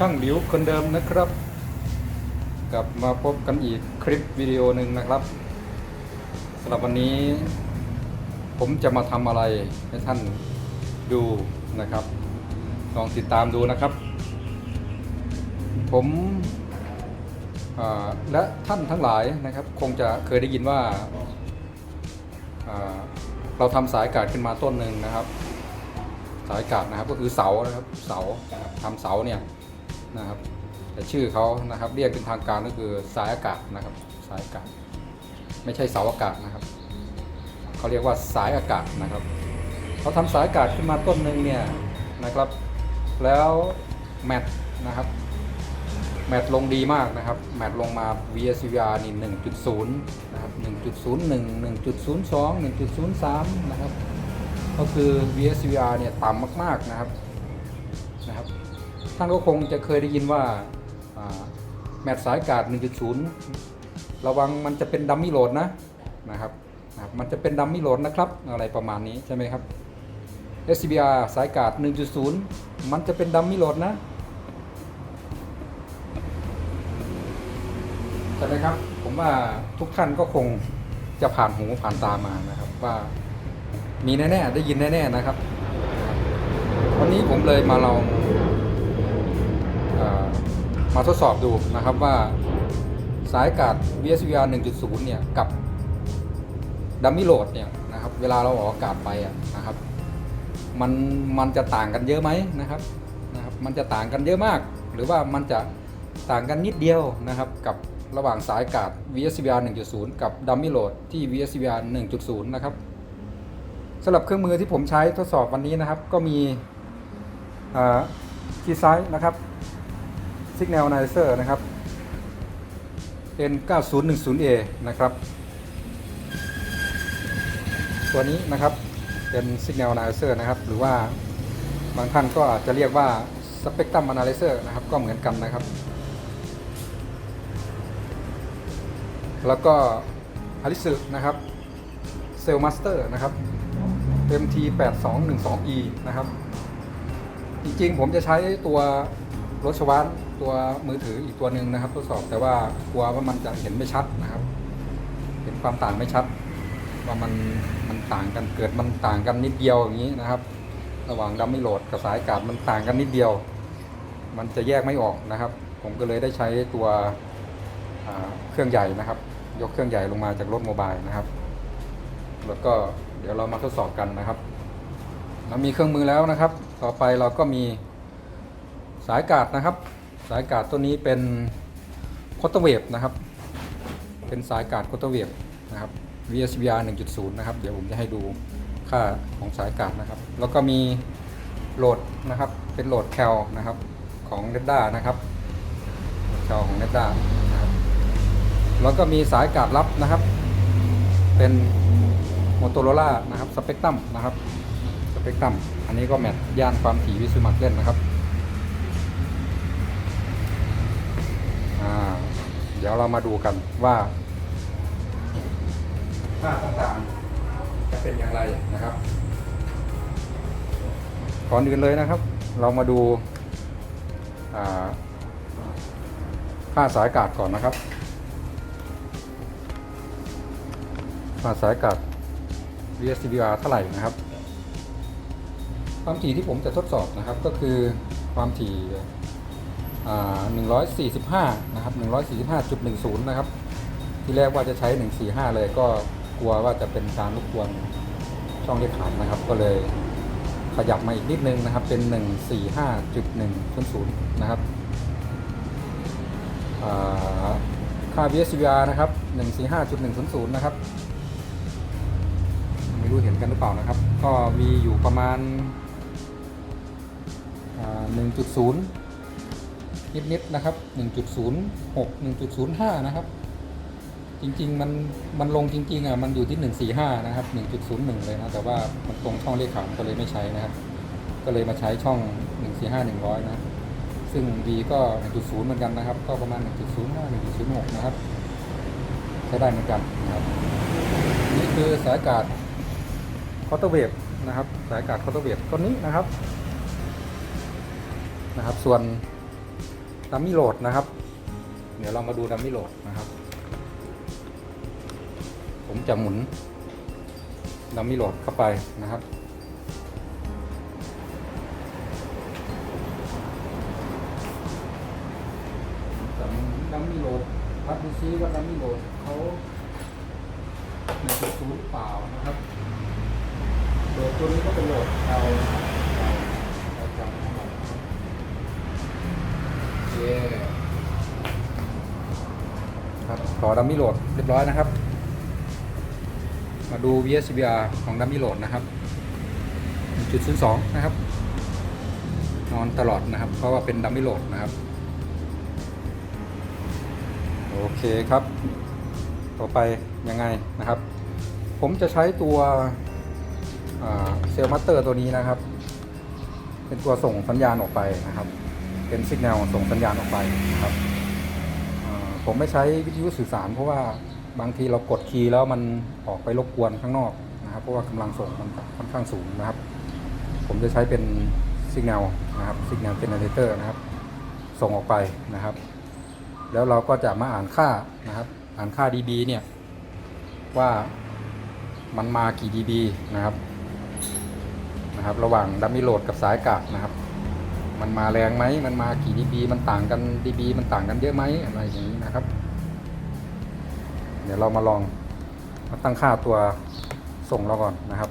ช่างหลิวคนเดิมนะครับ กลับมาพบกันอีกคลิปวิดีโอหนึ่งนะครับสำหรับวันนี้ ผมจะมาทำอะไรให้ท่านดูนะครับ ลองติดตามดูนะครับ ผมและท่านทั้งหลายนะครับ คงจะเคยได้ยินว่าเราทำสายกาดขึ้นมาต้นหนึ่งนะครับ สายกาดนะครับก็คือเสานะครับเสาทำเสาเนี่ย นะครับ แต่ชื่อเขานะครับเรียกเป็นทางการก็คือสายอากาศนะครับ สายอากาศ ไม่ใช่เสาอากาศนะครับเขาเรียกว่าสายอากาศนะครับเขาทำสายอากาศขึ้นมาต้นหนึ่งเนี่ยนะครับ แล้วแมทนะครับแมทลงดีมากนะครับ แมทลงมา VSVR นี่ 1.0 นะครับ 1.01 1.02 1.03 นะครับ ก็คือ VSVR เนี่ย ต่ำมาก ๆ นะครับ ท่านก็คงจะเคยได้ยินว่าแมทสายกาด 1.0 ระวังมันจะเป็นดัมมี่โหลดนะนะครับนะครับมันจะเป็นดัมมี่โหลดนะครับอะไรประมาณนี้ใช่ไหมครับ SCBR สายกาด 1.0 มันจะเป็นดัมมี่โหลดนะใช่ไหมครับ ผมว่าทุกท่านก็คงจะผ่านหูผ่านตามานะครับ ว่ามีแน่ๆได้ยินแน่ๆนะครับ วันนี้ผมเลยมาลอง มาทดสอบดูนะครับว่าสายกาด VSVR 1.0 เนี่ย กับดัมมี่โหลดเนี่ยนะครับเวลาเราออกอากาศไปอะนะครับมันมันจะต่างกันเยอะไหมนะครับนะครับ มันจะต่างกันเยอะมาก หรือว่ามันจะต่างกันนิดเดียวนะครับ กับระหว่างสายกาด VSVR 1.0 กับดัมมี่โหลดที่ VSVR 1.0 นะครับสำหรับเครื่องมือที่ผมใช้ทดสอบวันนี้นะครับ ก็มีคีย์ไซส์นะครับ Signal Analyzer นะครับ N9010A นะครับ ตัวนี้นะครับเป็น Signal Analyzer นะครับ หรือว่าบางท่านก็อาจจะเรียกว่า Spectrum Analyzer นะครับ ก็เหมือนกันนะครับ แล้วก็ a r i s นะครับ Cell Master นะครับ MT8212E นะครับ จริงๆ ผมจะใช้ตัวรถชวาน ตัวมือถืออีกตัวหนึ่งนะครับ ทดสอบแต่ว่ากลัวว่ามันจะเห็นไม่ชัดนะครับ เห็นความต่างไม่ชัด ว่ามันมันต่างกันเกิดมันต่างกันนิดเดียวอย่างนี้นะครับ ระหว่างดัมมี่โหลดกับสายกาดมันต่างกันนิดเดียว มันจะแยกไม่ออกนะครับ ผมก็เลยได้ใช้ตัวเครื่องใหญ่นะครับ ยกเครื่องใหญ่ลงมาจากรถโมบายนะครับ แล้วก็เดี๋ยวเรามาทดสอบกันนะครับ เรามีเครื่องมือแล้วนะครับ ต่อไปเราก็มีสายกาดนะครับ สายกาดตัวนี้เป็นคอตเตอร์เวฟนะครับ เป็นสายกาดคอตเตอร์เวฟนะครับ VSVR 1.0 นะครับ เดี๋ยวผมจะให้ดูค่าของสายกาดนะครับ แล้วก็มีโหลดนะครับ เป็นโหลดแคลนะครับของ n e t d a นะครับแคลของ n e t d a นะครับ แล้วก็มีสายกาดลับนะครับ เป็น m o t o r o l a นะครับสเปกตรัมนะครับสเปกตรัมอันนี้ก็แมทย่านความถี่วิสุมัตเล่นนะครับ ดี๋ยวเรามาดูกันว่าค่าต่างๆจะเป็นอย่างไรนะครับก่อนอื่นเลยนะครับ เรามาดูอ่าค่าสายกาดก่อนนะครับค่าสายกาด VSCVR เท่าไหร่นะครับ ความถี่ที่ผมจะทดสอบนะครับก็คือความถี่ 145 นะครับ 145.10 นะครับ ที่แรกว่าจะใช้ 145 เลยก็กลัวว่าจะเป็นการรบกวนช่องเลขขานนะครับ ก็เลยขยับมาอีกนิดนึงนะครับ เป็น 145.100 นะครับค่า VSCVR นะครับ 145.100 นะครับ ไม่รู้เห็นกันหรือเปล่านะครับ ก็มีอยู่ประมาณอ่า1.0 นิดๆนะครับ 1.06 1.05 นะครับ จริงๆมันมันลงจริงๆอะมันอยู่ที่ 145 นะครับ 1.01 เลยนะ แต่ว่ามันตรงช่องเลขขานก็เลยไม่ใช้นะครับ ก็เลยมาใช้ช่อง 145 100 นะ ซึ่ง V ก็ 1.0 เหมือนกันนะครับ ก็ประมาณ 1.05 1.06 นะครับ ใช้ได้เหมือนกันนะครับ นี่คือสายอากาศคอร์เตอร์เวฟนะครับ สายการ์ดคอร์เวทต้นนี้นะครับนะครับ ส่วน ดัมมี่โหลดนะครับ เดี๋ยวเรามาดูดัมมี่โหลดนะครับ ผมจะหมุนดัมมี่โหลดเข้าไปนะครับ ดัมมมี่โหลดวัดดูซิว่าดัมมี่โหลดเขาในจุดศูนย์เปล่านะครับโหลดตัวนี้ก็เป็นโหลดเราเราเรา ครับต่อดัมมี่โหลดเรียบร้อยนะครับ มาดู VSCBR ของดัมมี่โหลดนะครับ1.02นย์สองนะครับ นอนตลอดนะครับ เพราะว่าเป็นดัมมี่โหลดนะครับ โอเคครับ ต่อไปยังไงนะครับ ผมจะใช้ตัวเซลล์มัตเตอร์ตัวนี้นะครับ เป็นตัวส่งสัญญาณออกไปนะครับ เป็นสัญญาณส่งสัญญาณออกไปนะครับผมไม่ใช้วิทยุสื่อสาร เพราะว่าบางทีเรากดคีย์แล้วมันออกไปรบกวนข้างนอกนะครับ เพราะว่ากำลังส่งมันค่อนข้างสูงนะครับ ผมจะใช้เป็นสัญญาณนะครับสัญญาณเจเนเรเตอร์นะครับ ส่งออกไปนะครับ แล้วเราก็จะมาอ่านค่านะครับ อ่านค่า dB เนี่ยว่ามันมากี่ dB นะครับนะครับ ระหว่างดัมมี่โหลดกับสายกากนะครับ มันมาแรงไหม มันมากี่ dB มันต่างกัน dB มันต่างกันเยอะไหมอะไรอย่างนี้นะครับ เดี๋ยวเรามาลองมาตั้งค่าตัวส่งเราก่อนนะครับ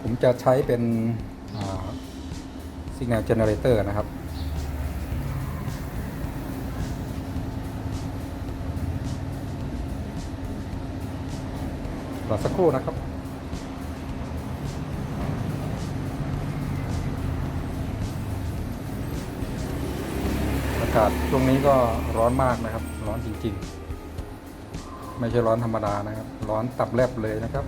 ผมจะใช้เป็นอ่า Signal Generator นะครับรอสักครู่นะครับากาศช่วงนี้ก็ร้อนมากนะครับ ร้อนจริงๆ ไม่ใช่ร้อนธรรมดานะครับ ร้อนตับแลบเลยนะครับ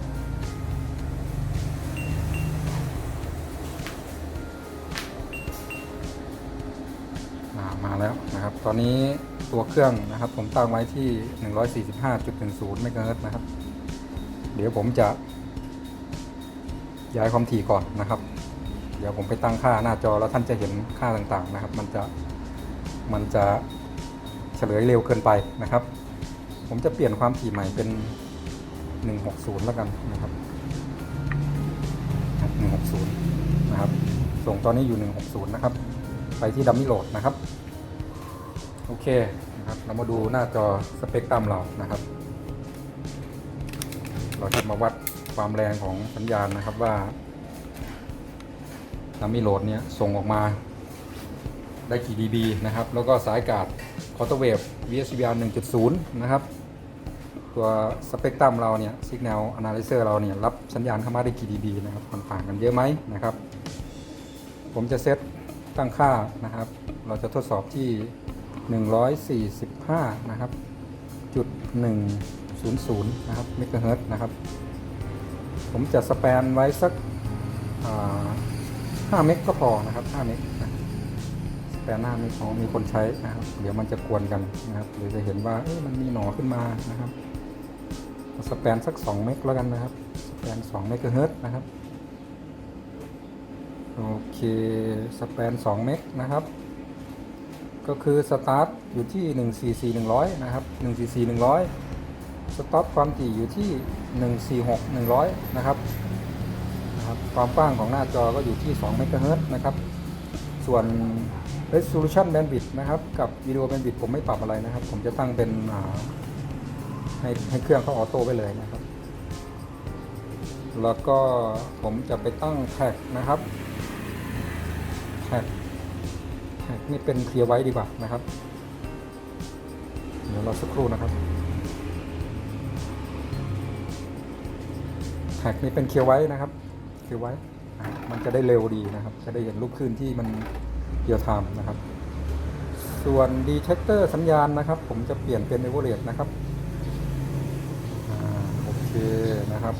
มามาแล้วนะครับ ตอนนี้ตัวเครื่องนะครับ ผมตั้งไว้ที่ 145.10เมกะเฮิรตซ์นะครับ เดี๋ยวผมจะย้ายความถี่ก่อนนะครับ เดี๋ยวผมไปตั้งค่าหน้าจอแล้วท่านจะเห็นค่าต่างๆนะครับ มันจะ มันจะเฉลยเร็วเกินไปนะครับ ผมจะเปลี่ยนความถี่ใหม่เป็น 160 แล้วกันนะครับ 160 นะครับ ส่งตอนนี้อยู่ 160 นะครับ ไปที่ดัมมี่โหลดนะครับ โอเคนะครับ เรามาดูหน้าจอสเปกตรัมเรานะครับ เราจะมาวัดความแรงของสัญญาณนะครับว่าดัมมี่โหลดเนี่ยส่งออกมา ได้กี่ dB นะครับ แล้วก็สายการ์ดคอร์ตเวฟ VSBR 1.0 นะครับ ตัวสเปกตรัมเราเนี่ย Signal Analyzer เราเนี่ยรับสัญญาณเข้ามาได้กี่ dB นะครับมันต่างกันเยอะไหมนะครับ ผมจะเซตตั้งค่านะครับ เราจะทดสอบที่ 145 นะครับจุด100 นะครับเมกะเฮิรตซ์นะครับ ผมจะสแปนไว้สักอ่า5เมกก็พอนะครับ5เมก นะสแปน5เมกของมีคนใช้นะครับ เดี๋ยวมันจะกวนกันนะครับหรือจะเห็นว่าเอ๊ะมันมีหนอขึ้นมานะครับ สแปนสัก 2 เมกแล้วกันนะครับ สแปน2เมกะเฮิรตนะครับ โอเค สแปน 2 เมกนะครับ ก็คือสตาร์ทอยู่ที่ 144 100 นะครับ 144 100 สต็อปความถี่อยู่ที่ 146 100 นะครับนะครับ ความกว้างของหน้าจอก็อยู่ที่2 MHz นะครับ ส่วน resolution bandwidth นะครับ กับ video bandwidth ผมไม่ปรับอะไรนะครับ ผมจะตั้งเป็นให้ให้เครื่องเขาออโต้ไปเลยนะครับ แล้วก็ผมจะไปตั้งแท็กนะครับแท็กแท็กนี่เป็นเคลียร์ไว้ดีกว่านะครับ เดี๋ยวเราสักครู่นะครับแท็กนี่เป็นเคลียร์ไว้นะครับเคลียร์ไว้ มันจะได้เร็วดีนะครับ จะได้เห็นลูกคลื่นที่มัน เรียลไทม์นะครับ ส่วนดีเทคเตอร์สัญญาณนะครับ ผมจะเปลี่ยนเป็นเอเวอเรนะครับอโอเคนะครับ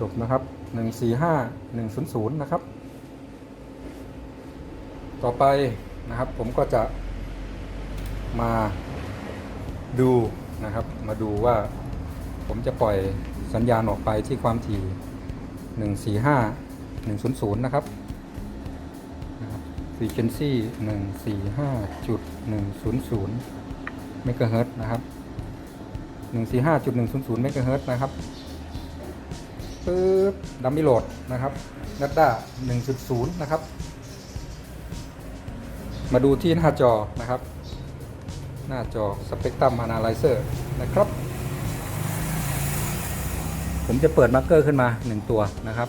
จบนะครับ 145 100 นะครับ ต่อไปนะครับผมก็จะมาดูนะครับ มาดูว่าผมจะปล่อยสัญญาณออกไปที่ความถี่ 145 100 นะครับนะครับ frequency 145.100เมกะเฮิรตนะครับ 145.100เมกะเฮิรตนะครับปึ๊บดัมมิโหลดนะครับนัดด้า1.0 นะครับ มาดูที่หน้าจอนะครับ หน้าจอ Spectrum Analyzer นะครับ ผมจะเปิดมาร์กเกอร์ขึ้นมา 1 ตัวนะครับ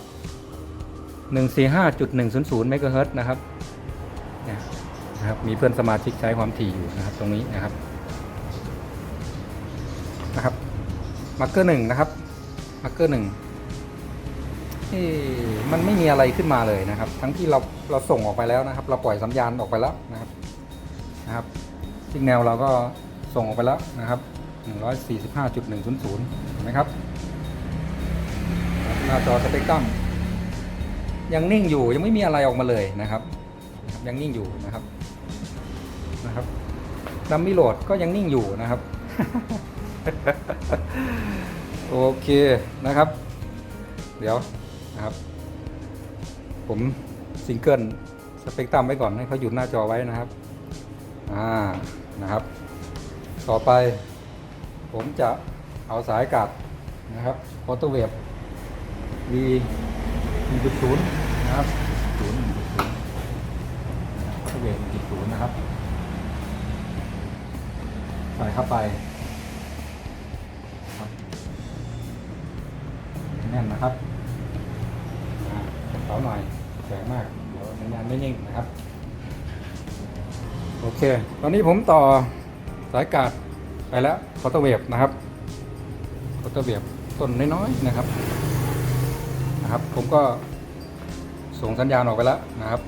145.100เมกะเฮิรตนะครับ นะครับมีเพื่อนสมาชิกใช้ความถี่อยู่นะครับ ตรงนี้นะครับนะครับมาร์กเกอร์หนึ่งนะครับมาร์กเกอร์หนึ่งที่มันไม่มีอะไรขึ้นมาเลยนะครับ ทั้งที่เราเราส่งออกไปแล้วนะครับ เราปล่อยสัญญาณออกไปแล้วนะครับนะครับซิกแนลเราก็ส่งออกไปแล้วนะครับ145.100เห็นไหมครับหน้าจอสเปกตรัมยังนิ่งอยู่ยังไม่มีอะไรออกมาเลยนะครับ ยังนิ่งอยู่นะครับนะครับดัมมี่โหลดก็ยังนิ่งอยู่นะครับ โอเคนะครับ เดี๋ยวนะครับ ผมซิงเกิลสเปกตรัมไว้ก่อนให้เขาหยุดหน้าจอไว้นะครับ อ่านะครับ ต่อไป ผมจะเอาสายกัดนะครับออโตเวฟ V 1.0 นะครับ0 1.0ออโตเวฟ1.0 นะครับ ใส่เข้าไปครับแน่นนะครับอ่าเสาหน่อยแข็งมาก เดี๋ยวสัญญาณไม่นิ่งนะครับ โอเค ตอนนี้ผมต่อสายกาดไปแล้วคอร์เตอร์เวฟนะครับคอร์เตอร์เวฟต้นน้อยๆนะครับนะครับ ผมก็ส่งสัญญาณออกไปแล้วนะครับ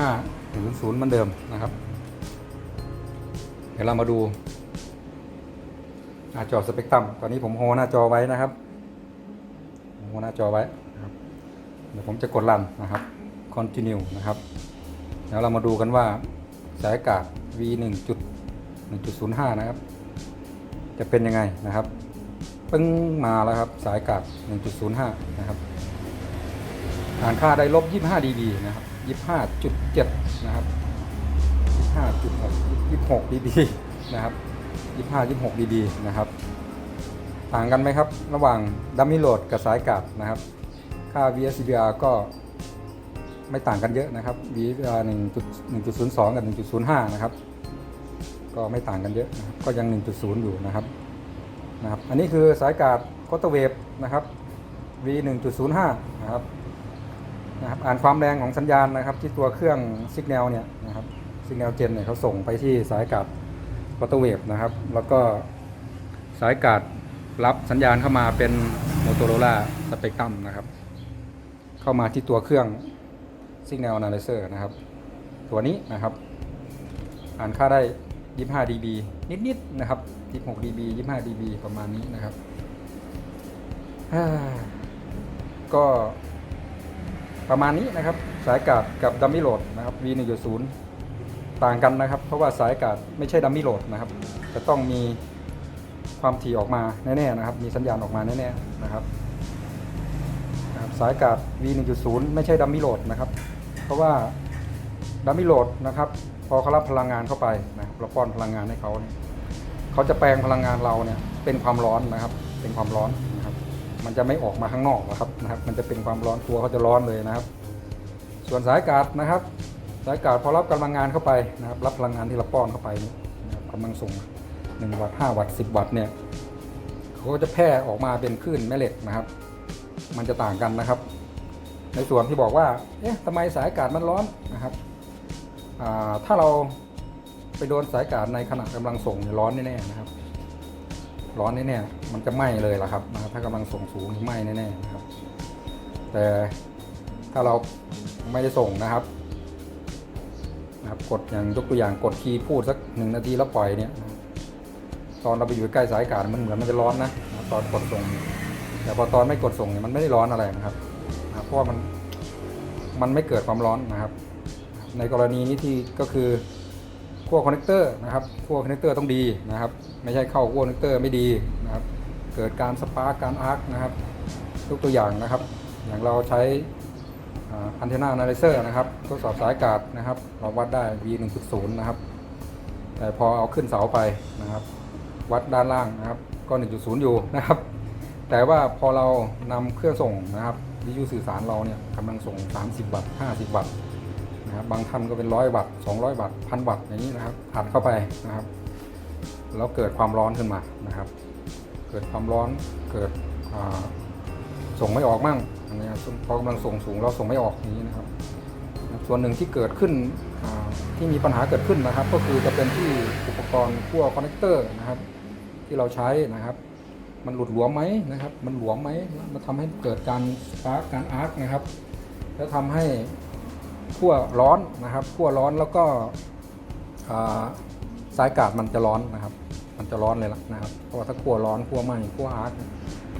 145ถึง0เหมือนเดิมนะครับ เดี๋ยวเรามาดู หน้าจอสเปกตรัมตอนนี้ผมโฮหน้าจอไว้นะครับโฮหน้าจอไว้นะครับเดี๋ยวผมจะกดรันนะครับ continue นะครับแล้วเรามาดูกันว่าสายอากาศ V 1จุด1.05 นะครับ จะเป็นยังไงนะครับปึ้งมาแล้วครับ สายอากาศ 1.05 นะครับอ่านค่าได้ลบ 25 dB นะครับ 25.7 นะครับ 25.6 26 dB นะครับ 25 26 dB นะครับ ต่างกันไหมครับ ระหว่างดัมมี่โหลดกับสายกาศนะครับ ค่า VSCBR ก็ไม่ต่างกันเยอะนะครับ VSR 1.1.02 กับ 1.05 นะครับ ก็ไม่ต่างกันเยอะนะครับก็ยัง 1.0 อยู่นะครับนะครับอันนี้คือสายกาดคอตเวฟนะครับ V 1.05 นะครับนะครับอ่านความแรงของสัญญาณนะครับ ที่ตัวเครื่องซิกแนลเนี่ยนะครับซิกแนลเจนเนี่ยเขาส่งไปที่สายกาด คอตเวฟนะครับ แล้วก็สายการ์ดรับสัญญาณเข้ามาเป็น Motorola Spectrum นะครับ เข้ามาที่ตัวเครื่อง Signal Analyzer นะครับ ตัวนี้นะครับ อ่านค่าได้ 25 dB นิดๆนะครับ 16 dB 25 dB ประมาณนี้นะครับ ก็ประมาณนี้นะครับ สายกาดกับดัมมี่โหลดนะครับ V 1.0 ต่างกันนะครับ เพราะว่าสายอากาดไม่ใช่ดัมมี่โหลดนะครับ จะต้องมีความถี่ออกมาแน่ๆนะครับ มีสัญญาณออกมาแน่ๆนะครับนะครับสากาด V 1.0ไม่ใช่ดัมมี่โหลดนะครับ เพราะว่าดัมมี่โหลดนะครับ พอเขารับพลังงานเข้าไปนะครับเราป้อนพลังงานให้เขาเนี่ยเขาจะแปลงพลังงานเราเนี่ยเป็นความร้อนนะครับ เป็นความร้อนนะครับ มันจะไม่ออกมาข้างนอกนะครับนะครับ มันจะเป็นความร้อนตัวเขาจะร้อนเลยนะครับ ส่วนสายอากาดนะครับ สายกาดพอรับกำลังงานเข้าไปนะครับรับพลังงานที่เราป้อนเข้าไปเนี่ยนะครับกำลังส่ง1วัตต์5วัตต์10 วัตต์เนี่ยเขาก็จะแพร่ออกมาเป็นคลื่นแม่เหล็กนะครับ มันจะต่างกันนะครับ ในส่วนที่บอกว่าเอ๊ะทำไมสายอากาศมันร้อนนะครับถ้าเราไปโดนสายอากาศในขณะกำลังส่งเนี่ยร้อนแน่ๆนะครับ ร้อนแน่ๆมันจะไหม้เลยล่ะครับนะถ้ากำลังส่งสูงไหม้แน่ๆนะครับ แต่ถ้าเราไม่ได้ส่งนะครับ นะครับกดอย่างยกตัวอย่างกดคีย์พูดสักหนึ่งนาทีแล้วปล่อยเนี่ยตอนเราไปอยู่ใกล้สายอากาศมันเหมือนมันจะร้อนนะตอนกดส่ง แต่พอตอนไม่กดส่งเนี่ยมันไม่ได้ร้อนอะไรนะครับเพราะมันมันไม่เกิดความร้อนนะครับ ในกรณีนี้ที่ก็คือขั้วคอนเนคเตอร์นะครับขั้วคอนเนคเตอร์ต้องดีนะครับ ไม่ใช่เข้าขั้วคอนเนคเตอร์ไม่ดีนะครับ เกิดการสปาร์กการอาร์คนะครับยกตัวอย่างนะครับ อย่างเราใช้ อันเทนาอนาลิเซอร์นะครับทดสอบสายอากาศนะครับ เราวัดได้ V 1.0นะครับ แต่พอเอาขึ้นเสาไปนะครับ วัดด้านล่างนะครับ ก็ 1.0 อยู่นะครับ แต่ว่าพอเรานำเครื่องส่งนะครับวิทยุสื่อสารเราเนี่ยกำลังส่ง 30 วัตต์ 50 วัตต์นะครับ บางท่านก็เป็น 100 วัตต์ 200 วัตต์ 1,000 วัตต์อย่างนี้นะครับ อัดเข้าไปนะครับ แล้วเกิดความร้อนขึ้นมานะครับ เกิดความร้อน เกิดส่งไม่ออกมั่ง นนี้ครับพอกำลังส่งสูงเราส่งไม่ออกนี้นะครับ ส่วนหนึ่งที่เกิดขึ้นที่มีปัญหาเกิดขึ้นนะครับ ก็คือจะเป็นที่อุปกรณ์ขั้วคอนเนคเตอร์นะครับ ที่เราใช้นะครับ มันหลุดหลวมไหมนะครับ มันหลวมไหมมันทำให้เกิดการสปาร์กการอาร์คนะครับ แล้วทำให้ขั้วร้อนนะครับขั้วร้อนแล้วก็สายกาดมันจะร้อนนะครับ มันจะร้อนเลยล่ะนะครับเพราะว่าถ้าขั้วร้อนขั้วไหม้ขั้วอาร์ค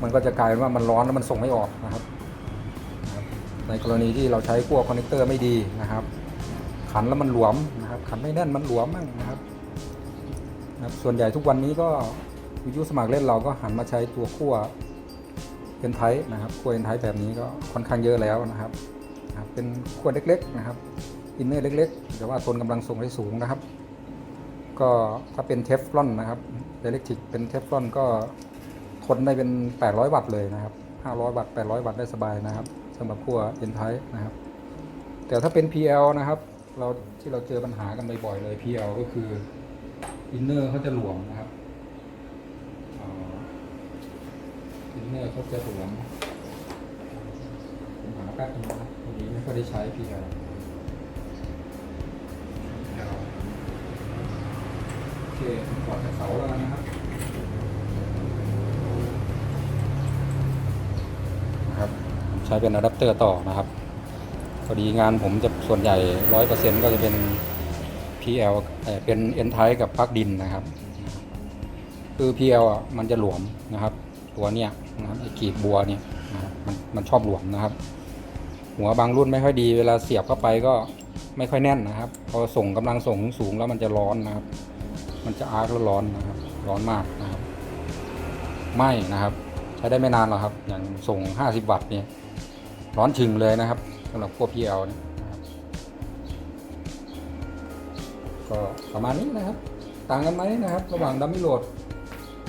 มันก็จะกลายเป็นว่ามันร้อนแล้วมันส่งไม่ออกนะครับ ในกรณีที่เราใช้ขั้วคอนเนคเตอร์ไม่ดีนะครับ ขันแล้วมันหลวมนะครับขันไม่แน่นมันหลวมมั่งนะครับนะครับ ส่วนใหญ่ทุกวันนี้ก็วิทยุสมัครเล่นเราก็หันมาใช้ตัวขั้วเอ็นไทนะครับขั้วเอ็นไทแบบนี้ก็ค่อนข้างเยอะแล้วนะครับนะเป็นขั้วเล็กๆนะครับอินเนอร์เล็กๆ แต่ว่าทนกำลังส่งได้สูงนะครับ ก็ถ้าเป็นเทฟลอนนะครับเดเล็กทริกเป็นเทฟลอนก็ทนได้เป็น 800 วัตต์เลยนะครับ 500 วัตต์ 800 วัตต์ได้สบายนะครับ สำหรับขั้วเอ็นไทนะครับ แต่ถ้าเป็น PL นะครับ เราที่เราเจอปัญหากันบ่อยๆเลย PL ก็คืออินเนอร์เขาจะหลวมนะครับอินเนอร์เขาจะหลวมผมหาแป๊บนึงนะครับวันนี้ไม่ค่อยได้ใช้ PL โอเคผมกอดจากเสาแล้วนะครับ ช้เป็นอะแดปเตอร์ต่อนะครับพอดีงานผมจะส่วนใหญ่ร้อยเปอร์เซ็นต์ก็จะเป็น PL เอ่อเป็น N type กับปลั๊กดินนะครับ คือ PL อะมันจะหลวมนะครับ ตัวเนี้ยนะไอ้กีบบัวเนี่ยนะมันมันชอบหลวมนะครับ หัวบางรุ่นไม่ค่อยดีเวลาเสียบเข้าไปก็ไม่ค่อยแน่นนะครับ พอส่งกำลังส่งสูงแล้วมันจะร้อนนะครับ มันจะอาร์คแล้วร้อนนะครับ ร้อนมากนะครับไหม่นะครับ ใช้ได้ไม่นานหรอกครับ อย่างส่ง 50 วัตต์เนี่ย ร้อนชึงเลยนะครับสำหรับพวก PL เนี่ยนะครับก็ประมาณนี้นะครับ ต่างกันไหมนะครับ ระหว่างดัมมิโหลด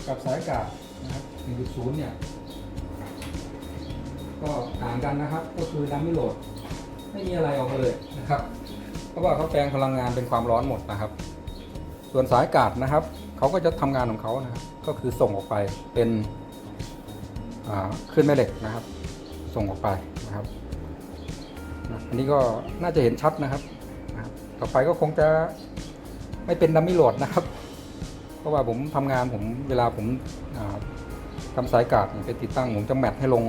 กับสายอากาศนะครับ1.0เนี่ยก็ต่างกันนะครับ ก็คือดัมมิโหลด ไม่มีอะไรออกมาเลยนะครับเพราะว่าเขาแปลงพลังงานเป็นความร้อนหมดนะครับ ส่วนสายอากาศนะครับเขาก็จะทำงานของเขานะครับก็คือส่งออกไปเป็นขึ้นแม่เหล็กนะครับ ส่งออกไป นะครับอันนี้ก็น่าจะเห็นชัดนะครับ ต่อไปก็คงจะไม่เป็นดัมมี่โหลดนะครับ เพราะว่าผมทำงานผมเวลาผมอ่าทำสายการ์ดไปติดตั้งผมจะแมทให้ลง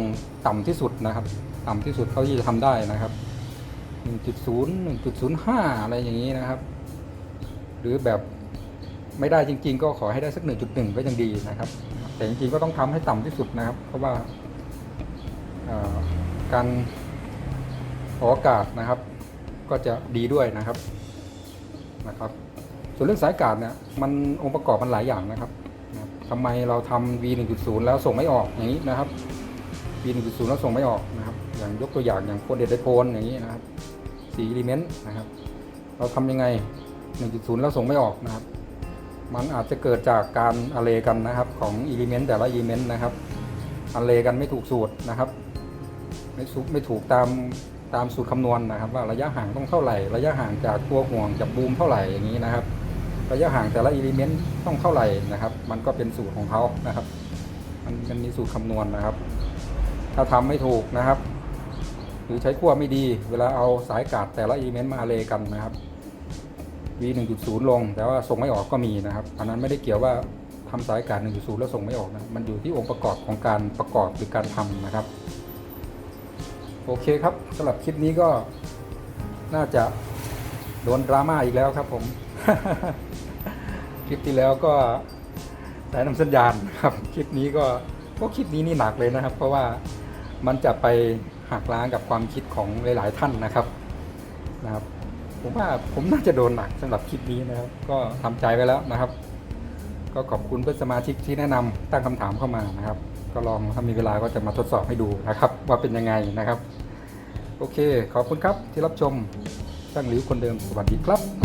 ต่ำที่สุดนะครับ ต่ำที่สุดเท่าที่จะทำได้นะครับ 1.0 1.05 อะไรอย่างนี้นะครับ หรือแบบไม่ได้จริง ๆ ก็ขอให้ได้สัก 1.1 ก็ยังดีนะครับ แต่จริงๆก็ต้องทำให้ต่ำที่สุดนะครับ เพราะว่า การออกอากาศนะครับ ก็จะดีด้วยนะครับนะครับ ส่วนเรื่องสายอากาศเนี่ยมันองค์ประกอบมันหลายอย่างนะครับทำไมเราทำ V 1.0 แล้วส่งไม่ออกอย่างนี้นะครับ V 1.0 แล้วส่งไม่ออกนะครับ อย่างยกตัวอย่างอย่างโคเดตไดโพนอย่างนี้นะครับสีอิเลเมนต์นะครับ เราทำยังไง 1.0 แล้วส่งไม่ออกนะครับ มันอาจจะเกิดจากการอะเลกันนะครับของอิเลเมนต์แต่ละอิเลเมนต์นะครับอะเลกันไม่ถูกสูตรนะครับ ไม่สุไม่ถูกตามตามสูตรคำนวณนะครับ ว่าระยะห่างต้องเท่าไหร่ ระยะห่างจากตัวห่วงจากบูมเท่าไหร่อย่างนี้นะครับ ระยะห่างแต่ละอิเลเมนต์ต้องเท่าไหร่นะครับ มันก็เป็นสูตรของเขานะครับ มันมันมีสูตรคำนวณนะครับ ถ้าทำไม่ถูกนะครับ หรือใช้ขั้วไม่ดี เวลาเอาสายกาดแต่ละอิเลเมนต์มาเลกันนะครับ V 1.0 ลง แต่ว่าส่งไม่ออกก็มีนะครับ อันนั้นไม่ได้เกี่ยวว่าทำสายกาด1.0 แล้วส่งไม่ออกนะ มันอยู่ที่องค์ประกอบของการประกอบหรือการทำนะครับ โอเคครับสำหรับคลิปนี้ก็น่าจะโดนดราม่าอีกแล้วครับผม คลิปที่แล้วก็สายนำสัญญาณครับ คลิปนี้ก็ก็คลิปนี้นี่หนักเลยนะครับ เพราะว่ามันจะไปหักล้างกับความคิดของหลาย ๆ ท่านนะครับนะครับ ผมว่าผมน่าจะโดนหนักสำหรับคลิปนี้นะครับ ก็ทำใจไว้แล้วนะครับ ก็ขอบคุณเพื่อนสมาชิกที่แนะนำตั้งคำถามเข้ามานะครับ ก็ลองถ้ามีเวลาก็จะมาทดสอบให้ดูนะครับ ว่าเป็นยังไงนะครับ โอเค ขอบคุณครับที่รับชมช่างหลิวคนเดิมสวัสดีครับ